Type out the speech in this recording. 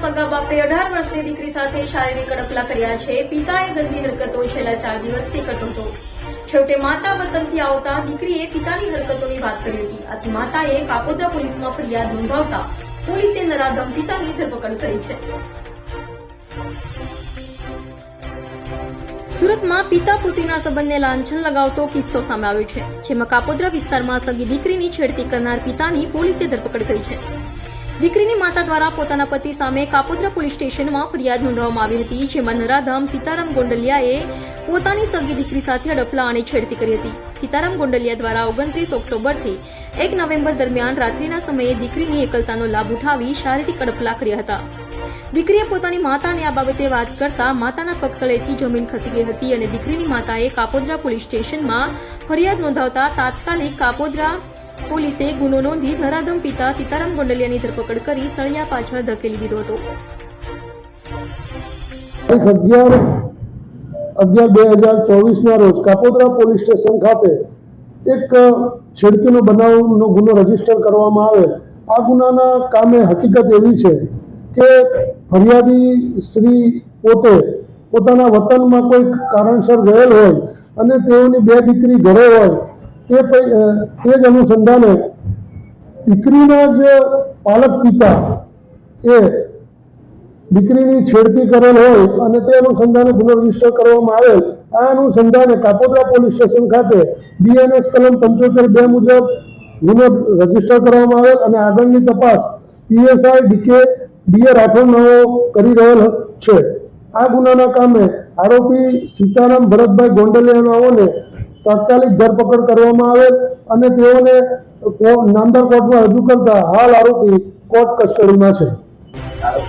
સગા બાપે અઢાર વર્ષની દીકરી સાથે શારીરિક અડપલા કર્યા છે. પિતાએ ગંદી હરકતો છેલ્લા ચાર દિવસથી કરતો હતો. છેવટે માતા વતનથી આવતા દીકરીએ પિતાની હરકતોની વાત કરી હતી. આથી માતાએ કાપોદ્રા પોલીસમાં ફરિયાદ નોંધાવતા પોલીસે નરાધમ પિતાની ધરપકડ કરી છે. સુરતમાં પિતા પુત્રીના સંબંધને લાંછન લગાવતો કિસ્સો સામે આવ્યો છે, જેમાં કાપોદ્રા વિસ્તારમાં સગી દીકરીની છેડતી કરનાર પિતાની પોલીસે ધરપકડ કરી છે. દીકરીની માતા દ્વારા પોતાના પતિ સામે કાપોદ્રા પોલીસ સ્ટેશનમાં ફરિયાદ નોંધવામાં આવી હતી, જેમાં નરાધામ સીતારામ ગોંડલિયાએ પોતાની સગી દીકરી સાથે અડપલા અને છેડતી કરી હતી. સીતારામ ગોંડલિયા દ્વારા ઓગણત્રીસ ઓક્ટોબરથી એક નવેમ્બર દરમિયાન રાત્રિના સમયે દીકરીની એકલતાનો લાભ ઉઠાવી શારીરિક અડપલા કર્યા હતા. દીકરીએ પોતાની માતાને આ બાબતે વાત કરતા માતાના પગતળેથી જમીન ખસી ગઈ હતી અને દીકરીની માતાએ કાપોદ્રા પોલીસ સ્ટેશનમાં ફરિયાદ નોંધાવતા તાત્કાલિક કાપોદ્રા પોલીસે ગુનો નોંધી નરાધમ પિતા સીતારામ ગોંડલિયાની ધરપકડ કરી સળિયા પાછળ ધકેલી દીધો હતો. અગિયાર અગિયાર બે હજાર ચોવીસના રોજ કાપોદ્રા પોલીસ સ્ટેશન ખાતે એક છેડતીનો બનાવનો ગુનો રજિસ્ટર કરવામાં આવે. આ ગુનાના કામે હકીકત એવી છે કે ફરિયાદી શ્રી પોતે પોતાના વતનમાં કોઈ કારણસર ગયેલ હોય અને તેઓની બે દીકરી ઘરે હોય તે એ જ અનુસંધાને દીકરીના જ પાલક પિતા એ દીકરીની છેડતી કરેલ હોય અને તે અનુસંધાને ગુનો રજિસ્ટર કરવામાં આવેલ આ અનુસંધાને કાપોદ્રા પોલીસ સ્ટેશન ખાતે બીએનએસ કલમ પંચોતેર બે મુજબ ગુનો રજિસ્ટર કરવામાં આવેલ અને આગળની તપાસ પીએસઆઈ ડીકે ડીએ રાઠોડ નવો કરી રહેલ છે. આ ગુનાના કામે આરોપી સીતારામ ભરતભાઈ ગોંડલિયા નાઓને તાત્કાલિક ધરપકડ કરવામાં આવે અને તેઓને નામદાર કોર્ટમાં રજૂ કરતા હાલ આરોપી કોર્ટ કસ્ટડીમાં છે.